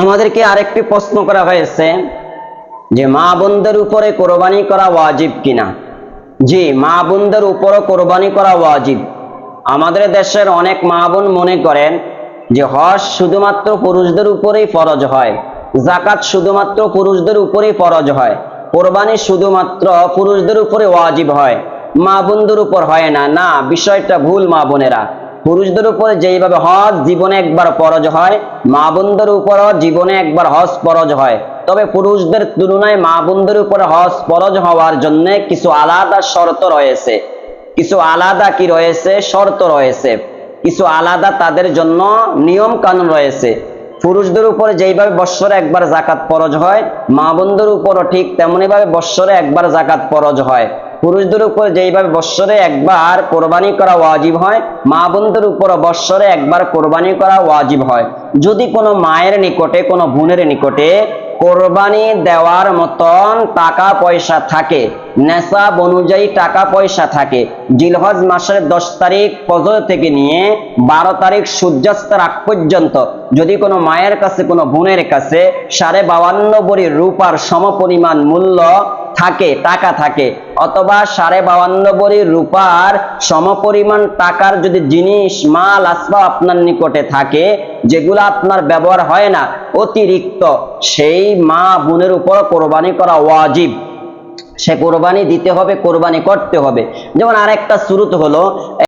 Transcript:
আমাদেরকে আরেকটি প্রশ্ন করা হয়েছে যে মা বোনদের উপরে কোরবানি করা ওয়াজিব কিনা? জি, মা বোনদের উপরও কোরবানি করা ওয়াজিব। আমাদের দেশের অনেক মা বোন মনে করেন যে হজ শুধুমাত্র পুরুষদের উপরেই ফরজ হয় জাকাত শুধুমাত্র পুরুষদের উপরেই ফরজ হয়, কোরবানি শুধুমাত্র পুরুষদের উপরে ওয়াজিব হয়, মা বোনদের উপর হয় না। না, বিষয়টা ভুল মা বোনেরা। পুরুষদের উপরে যেইভাবে হজ জীবনে একবার পরজ হয়, মা বোনদের উপরও জীবনে একবার হজ পরজ হয়। তবে পুরুষদের তুলনায় মা বোনদের উপরে হজ পরজ হওয়ার জন্য কিছু আলাদা শর্ত রয়েছে। কিছু আলাদা কি রয়েছে? শর্ত রয়েছে। কিছু আলাদা তাদের জন্য নিয়ম কানুন রয়েছে। পুরুষদের উপরে যেইভাবে বৎসরে একবার জাকাত পরজ হয়, মা বোনদের উপরও ঠিক তেমনি ভাবে বৎসরে একবার জাকাত পরজ হয়। পুরুষদের উপর যেইভাবে বৎসরে একবার কোরবানি করা ওয়াজিব হয়, মা বোনদের উপর বৎসরে একবার কোরবানি করা ওয়াজিব হয়। যদি কোনো মায়ের নিকটে, কোনো বোনের নিকটে কোরবানি দেওয়ার মতন টাকা পয়সা থাকে, নেশাব অনুযায়ী টাকা পয়সা থাকে, জিলহজ মাসের দশ তারিখ ফজর থেকে নিয়ে বারো তারিখ সূর্যাস্তের আগ পর্যন্ত যদি কোনো মায়ের কাছে, কোনো বোনের কাছে সাড়ে বাউান্ন বড়ি রূপার সমপরিমাণ মূল্য থাকে, টাকা থাকে। অথবা সাড়ে বাউান্ন বড়ি রূপার সমপরিমাণ টাকার যদি জিনিস, মাল, আসবাব আপনার নিকটে থাকে, যেগুলো আপনার ব্যবহার হয় না, অতিরিক্ত, সেই মা বোনের উপর কোরবানি করা ওয়াজিব। সে কোরবানি দিতে হবে, কোরবানি করতে হবে। যেমন আরেকটা শুরুত হলো